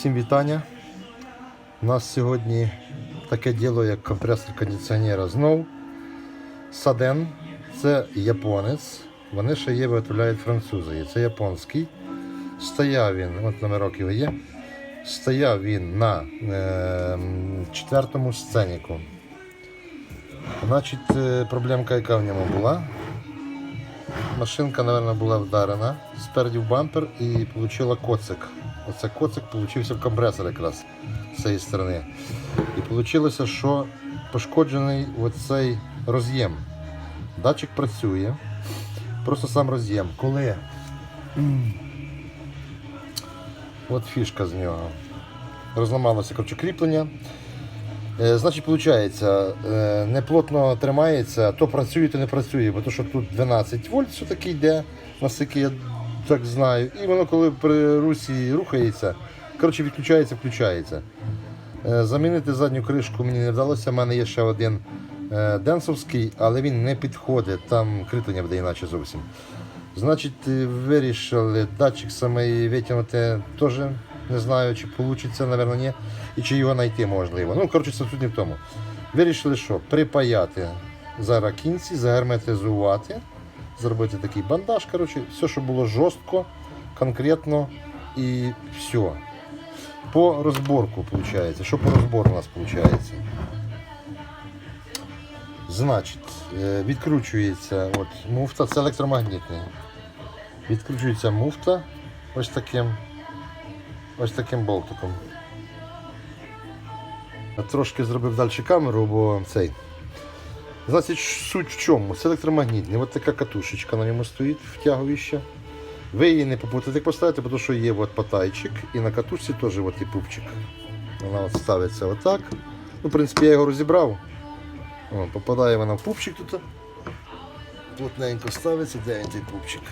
Всім вітання. У нас сьогодні таке діло, як компресор кондиціонера знов. Саден це японець. Вони ще є, виготовляють французи. Це японський. Стояв він, от номерок його є. Стояв він на е, четвертому сценіку. Значить, е, проблемка, яка в ньому була. Машинка, мабуть, була вдарена спереді в бампер і отримала коцик. Оце коцик получився в компресор якраз з цієї сторони. І вийшло, що пошкоджений оцей роз'єм. Датчик працює, просто сам роз'єм. Коли от фішка з нього. Розламалося коротше, кріплення. Е, Значить, виходить, не плотно тримається, то працює, то не працює, бо то, що тут 12 вольт все-таки йде, наскільки я так знаю. І воно, коли при русі рухається, коротше, відключається, включається. Е, Замінити задню кришку мені не вдалося. У мене є ще один е, денсовський, але він не підходить, там кріплення буде іначе зовсім. Значить, е, вирішили датчик саме витягнути теж не знаю, чи вийде, мабуть, ні. І чи його знайти можливо. Ну, коротше, це в тому. Вирішили, що припаяти зараз кінці, загерметизувати, зробити такий бандаж. Коротше, все, що було жорстко, конкретно і все. По розборку, виходить. Що по розбору у нас виходить? Значить, е, відкручується от, муфта, це електромагнітний. Відкручується муфта ось таким, ось таким болтиком. Трошки зробив далі камеру, бо цей. Значить, суть в чому? Це електромагнітний. Ось така катушечка на ньому стоїть, втягуюча. Ви її не попутаєте поставити, тому що є от потайчик і на катушці теж от і пупчик. Вона от ставиться отак. Ну, в принципі, я його розібрав. О, попадає вона в пупчик тут. Плотненько ставиться, де він цей пупчик.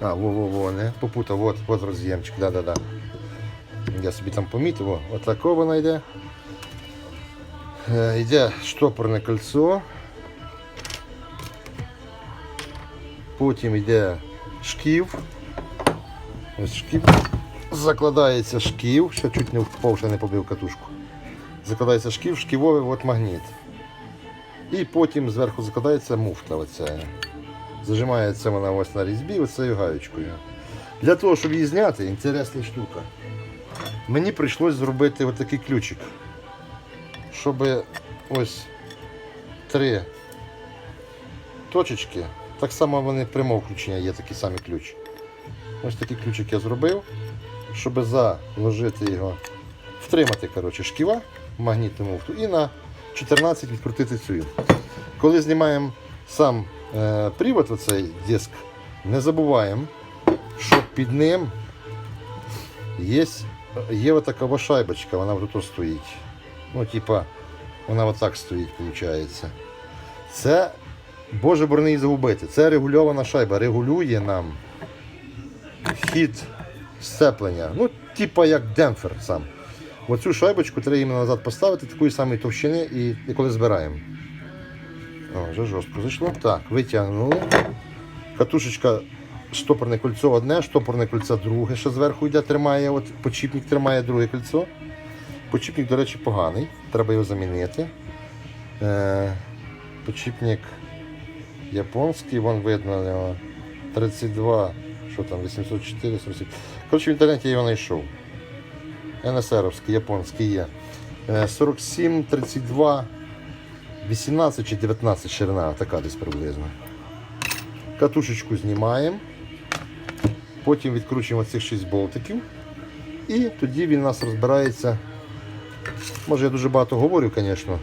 А, во-во-во, не попутав, от, от роз'ємчик, да-да-да. Я собі там помітив, отако вона йде. Е, йде штопорне кольцо. Потім йде шків. Ось шків. Закладається шків, ще чуть не впав, ще не побив катушку. Закладається шків, шківовий от магніт. І потім зверху закладається муфта. Оця. Зажимається вона ось на різьбі оцею гаючкою. Для того, щоб її зняти, інтересна штука. Мені прийшлось зробити отакий ключик. Щоб ось три точечки. Так само вони прямого включення є такий самий ключ. Ось такий ключик я зробив, щоб заложити його, втримати коротше, шківа, магнітну муфту і на 14 відкрутити цю. Коли знімаємо сам е, привод, оцей диск, не забуваємо, що під ним є, є отака шайбочка, вона тут стоїть. Ну, типа, вона отак стоїть, виходить. Це, Боже борони загубити. Це регульована шайба, регулює нам хід сцеплення. Ну, типа як демпфер сам. Оцю шайбочку треба іменно назад поставити такої самої товщини і, і коли збираємо. О, вже жорстко зайшло. Так, витягнули. Катушечка, штопорне кольцо одне, штопорне кольцо друге, що зверху йде, тримає. От Почіпник тримає друге кольцо. Почіпник, до речі, поганий, треба його замінити. Е, почіпник японський, вон видно, у нього 32, що там, 804, 47. Коротше, в інтернеті я його знайшов. НСРовський, японський є. Е, 47, 32, 18 чи 19 ширина, така десь приблизно. Катушечку знімаємо. Потім відкручуємо цих 6 болтиків. І тоді він у нас розбирається. Може я дуже багато говорю, звісно.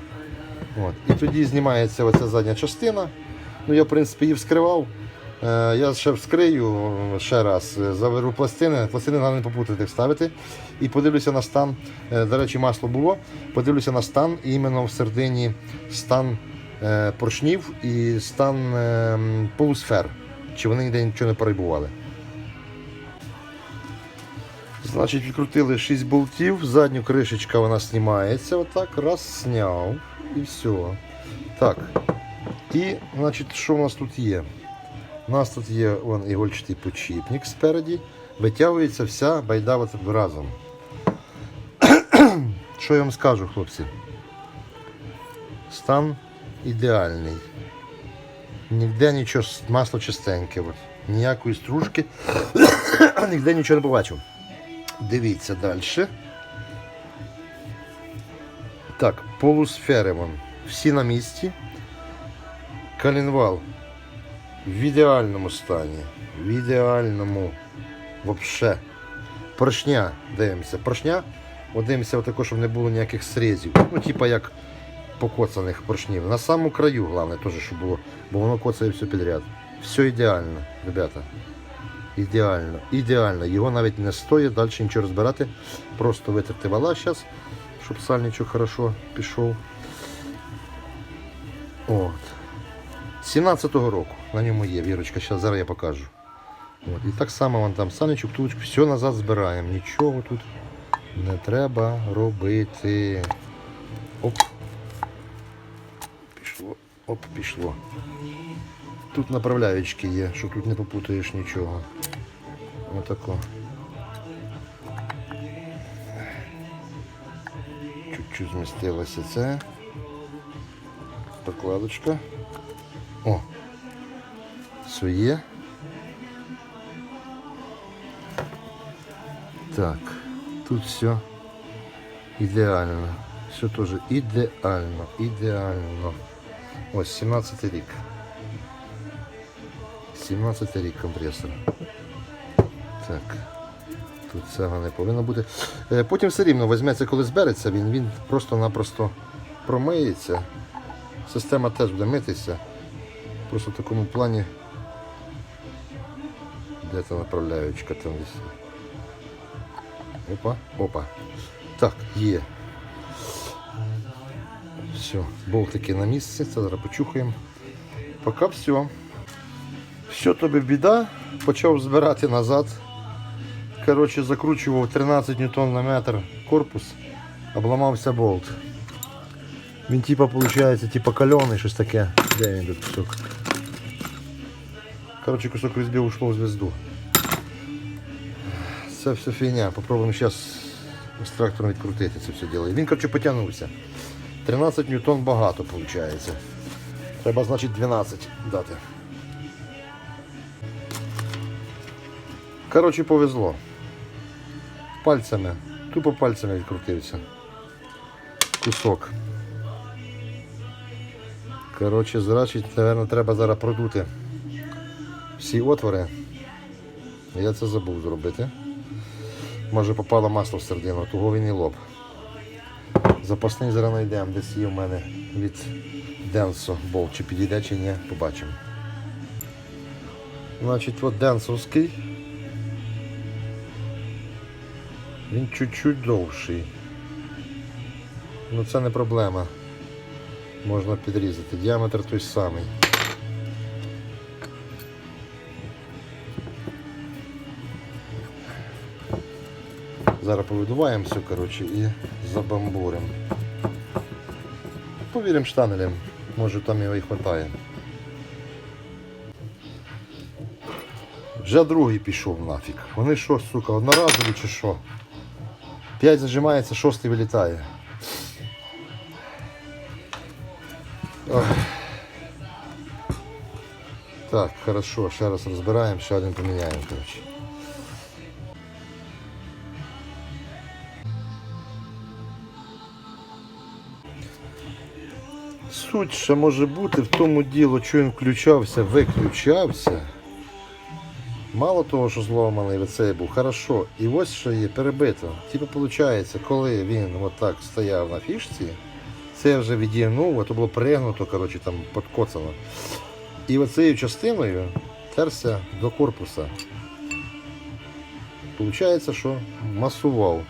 І тоді знімається оця задня частина. Ну, я, в принципі, її вскривав. Е, Я ще вскрию ще раз, е, заверу пластини. Пластини треба не попутати вставити. І подивлюся на стан. Е, До речі, масло було. Подивлюся на стан іменно в середині стан поршнів і стан е, полусфер. Чи вони ніде нічого не перебували. Значить, відкрутили 6 болтів, задню кришечка вона знімається, отак, раз, зняв і все. Так. І, значить, що у нас тут є? У нас тут є вон, ігольчатий почіпник спереді. витягується вся байда разом. Що я вам скажу, хлопці? Стан ідеальний. Ніде нічого, масло чистеньке. Ніякої стружки, ніде нічого не побачив. Дивіться далі. Так, полусфери вон. Всі на місці. Калінвал в ідеальному стані. В ідеальному. Вообще. Поршня, дивимося. Поршня. Дивимося, отако, щоб не було ніяких срізів. Ну, типа як покоцаних поршнів. На самому краю, головне, теж, щоб було, бо воно коцає все підряд. Все ідеально, ребята. Ідеально, ідеально. Його навіть не стоїть далі нічого розбирати. Просто витерти вала зараз, щоб сальничок хорошо пішов. От. 17-го року на ньому є вірочка, зараз, зараз я покажу. От. І так само вон там сальничок, тулочку, все назад збираємо. Нічого тут не треба робити. Оп. Пішло. Оп, пішло. Тут направляючки є, що тут не попутаєш нічого. Отако. Чуть-чуть змістилося це. Прокладочка. О! Все є. Так, тут все ідеально. Все теж ідеально, ідеально. Ось 17 рік. 17 рік компресор. Так. Тут цього не повинно бути. Е, Потім все рівно візьметься, коли збереться, він, він просто-напросто промиється. Система теж буде митися. Просто в такому плані. Де та направляючка там десь. Опа, опа. Так, є. Все, болтики на місці, це зараз почухаємо. Поки все. Все тобі біда, почав збирати назад. Коротше, закручував 13 ньютон на метр корпус, обламався болт. Він типа виходить, типа кальоний, щось таке. Де він тут кусок? Коротше, кусок різьби ушло в звезду. Це все фігня. Попробуємо зараз з трактором відкрутити це все діло. Він, коротше, потягнувся. 13 ньютон багато виходить. Треба, значить, 12 дати. Коротше, повезло. Пальцями. Тупо пальцями відкрутився. Кусок. Коротше, значить, напевно, треба зараз продути всі отвори. Я це забув зробити. Може попало масло в середину, того він і лоб. Запасний зараз знайдемо, десь є в мене від Денсо болт, чи підійде, чи ні, побачимо. Значить, от денсовський. Він чуть-чуть довший. Ну це не проблема. Можна підрізати. Діаметр той самий. Зараз повидуваємо все, коротше, і забамбуримо. Повіримо штанелем, може там його і вистачає. Вже другий пішов нафіг. Вони що, сука, одноразові чи що? П'ять зажимається, шостий вилітає. Так, хорошо, ще раз розбираємо, ще один поміняємо, коротше. Суть ще може бути в тому діло, що він включався, виключався. Мало того, що зломаний лицей був, хорошо. І ось що є перебито. Типу, виходить, коли він отак стояв на фішці, це вже відігнув, а то було пригнуто, коротше, там подкоцано. І оцією частиною терся до корпуса. Получається, що масував.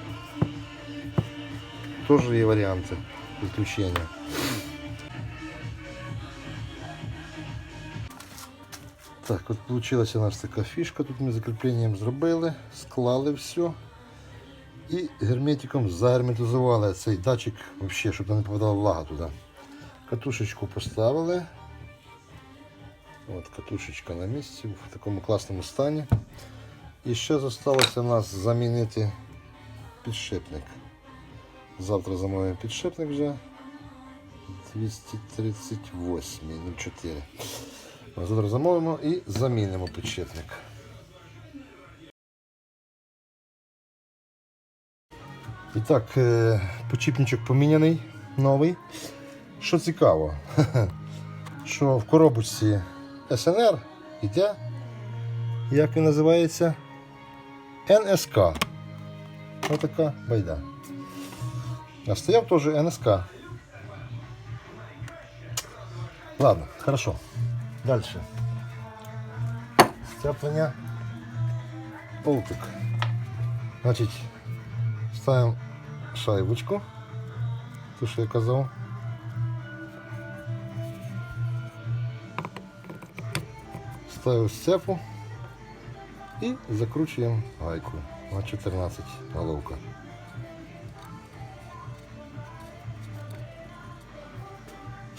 Теж є варіанти відключення. Так, от получилася у така фішка. Тут ми закріпленням зробили, склали все і герметиком загерметизували цей датчик, вообще, щоб не попадала влага туди. Катушечку поставили. От, катушечка на місці в такому класному стані. І ще залишилося у нас замінити підшипник. Завтра замовимо підшипник вже. 238 04. Ми Завтра замовимо і замінимо підшипник. І так, е, почіпничок поміняний, новий. Що цікаво, що в коробочці СНР йде, як він називається, НСК. Отака байда. А стояв теж НСК. Ладно, хорошо. Дальше. Сцеплення. Болтик. Значить, ставимо шайбочку. Ту, що я казав. Ставив сцепу і закручуємо гайку на 14 головка.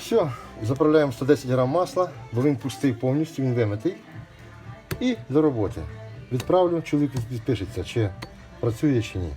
Все, заправляємо 110 грам масла, бо він пустий повністю, він вимитий. І до роботи. Відправлю, чоловік відпишеться, чи працює, чи ні.